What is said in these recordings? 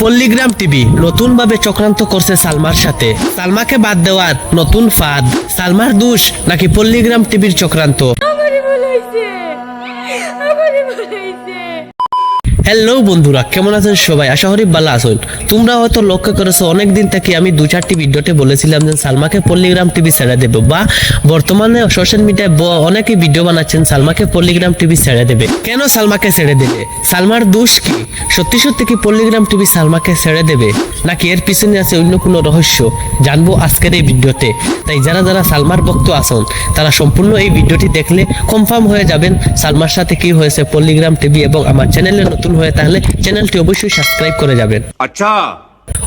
পল্লিগ্রাম TV নতুন ভাবে চক্রান্ত করছে সালমার সাথে। সালমাকে বাদ দেওয়ার নতুন ফাঁদ। সালমার দোষ নাকি পল্লিগ্রাম টিভির চক্রান্ত? হ্যালো বন্ধুরা, কেমন আছেন সবাই? আশা করি ভালো আছেন। তোমরা হয়তো লক্ষ্য করেছ অনেক দিন থেকে আমি দু চারটি ভিডিওতে বলেছিলাম যে সালমাকে পল্লিগ্রাম টিভি ছেড়ে দেবে, বা বর্তমানে সোশ্যাল মিডিয়ায় অনেকেই ভিডিও বানাচ্ছেন, সালমাকে পল্লিগ্রাম টিভি ছেড়ে দেবে। কেন সালমাকে ছেড়ে দেবে? সালমার দোষ কি? সত্যি সত্যি কি পল্লিগ্রাম টিভি সালমাকে ছেড়ে দেবে? নাকি এর পিছনে আছে অন্য কোনো রহস্য? জানব আজকের এই ভিডিওতে। তাই যারা যারা সালমার ভক্ত আছেন, তারা সম্পূর্ণ এই ভিডিওটি দেখলে কনফার্ম হয়ে যাবেন সালমার সাথে কি হয়েছে পল্লিগ্রাম টিভি এবং আমার চ্যানেলে নতুন হয়ে তাহলে চ্যানেলটি অবশ্যই সাবস্ক্রাইব করে যাবেন। আচ্ছা।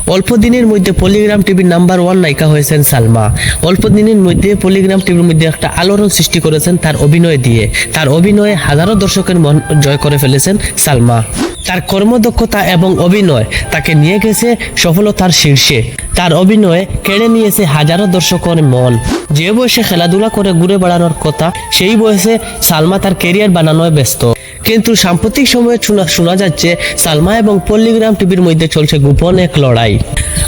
অল্প দিনের মধ্যে পলিগ্রাম টিভির নাম্বার ওয়ান নায়িকা হয়েছেন সালমা। অল্প দিনের মধ্যে পলিগ্রাম টিভির মধ্যে একটা আলোড়ন সৃষ্টি করেছেন তার অভিনয় দিয়ে। তার অভিনয়ে হাজারো দর্শকের মন জয় করে ফেলেছেন সালমা। তার কর্মদক্ষতা এবং অভিনয় তাকে নিয়ে গেছে সফলতার শীর্ষে। তার অভিনয়ে কেড়ে নিয়েছে হাজারো দর্শকের মন। যে বয়সে খেলাধুলা করে ঘুরে বেড়ানোর কথা সেই বয়সে সালমা তার কেরিয়ার বানানোয় ব্যস্ত। কিন্তু সাম্প্রতিক সময়ে শোনা যাচ্ছে সালমা এবং পল্লিগ্রাম টিভির মধ্যে চলছে গোপন এক লড়াই।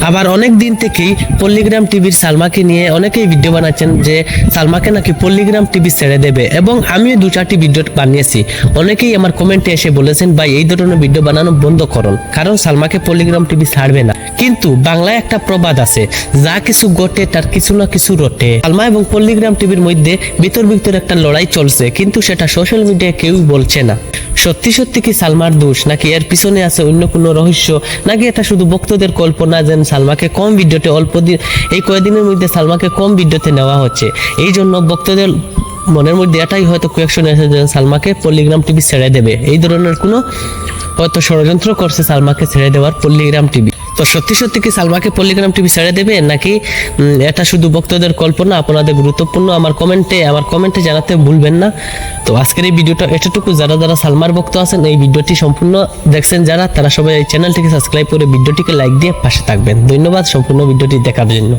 আবার অনেক দিন থেকেই পল্লিগ্রাম টিভির সালমাকে নিয়ে অনেকেই ভিডিও বানাচ্ছেন যে সালমাকে নাকি পল্লিগ্রাম টিভি ছেড়ে দেবে। এবং আমিও দু চারটি ভিডিও বানিয়েছি। অনেকেই আমার কমেন্টে এসে বলেছেন, ভাই, এই ধরনের ভিডিও বানানো বন্ধ করুন। কারণ সালমাকে পল্লিগ্রাম টিভি ছাড়বে না। কিন্তু বাংলায় একটা প্রবাদ আছে, যা কিছু ঘটে, তার কিছু না কিছু রটে। সালমা এবং পল্লিগ্রাম টিভির মধ্যে ভিতর ভিতর একটা লড়াই চলছে, কিন্তু সেটা সোশ্যাল মিডিয়ায় কেউ বলছে না। সত্যি সত্যি কি সালমার দোষ? নাকি এর পিছনে আছে অন্য কোনো রহস্য? নাকি এটা শুধু ভক্তদের কল্পনা যেন সালমাকে কম ভিডিওতে অল্প দিন এই কয়েকদিনের মধ্যে সালমাকে কম ভিডিওতে নেওয়া হচ্ছে? এই জন্য ভক্তদের মনের মধ্যে এটাই হয়তো কোয়েকশন এসে যে সালমাকে পল্লিগ্রাম টিভি ছেড়ে দেবে। এই ধরনের কোনো হয়তো ষড়যন্ত্র করছে সালমাকে ছেড়ে দেওয়ার পল্লিগ্রাম টিভি। তো সত্যি সত্যি কি সালমাকে পল্লিগ্রাম টিভি ছেড়ে দেবে? নাকি এটা শুধু ভক্তদের কল্পনা, আপনাদের গুরুত্বপূর্ণ, আমার কমেন্টে আমার কমেন্টে জানাতে ভুলবেন না। তো আজকের এই ভিডিওটা এতটুকু। যারা যারা সালমার ভক্ত আছেন, এই ভিডিওটি সম্পূর্ণ দেখছেন যারা, তারা সবাই এই চ্যানেলটিকে সাবস্ক্রাইব করে, ভিডিওটিকে লাইক দিয়ে পাশে থাকবেন। ধন্যবাদ সম্পূর্ণ ভিডিওটি দেখার জন্য।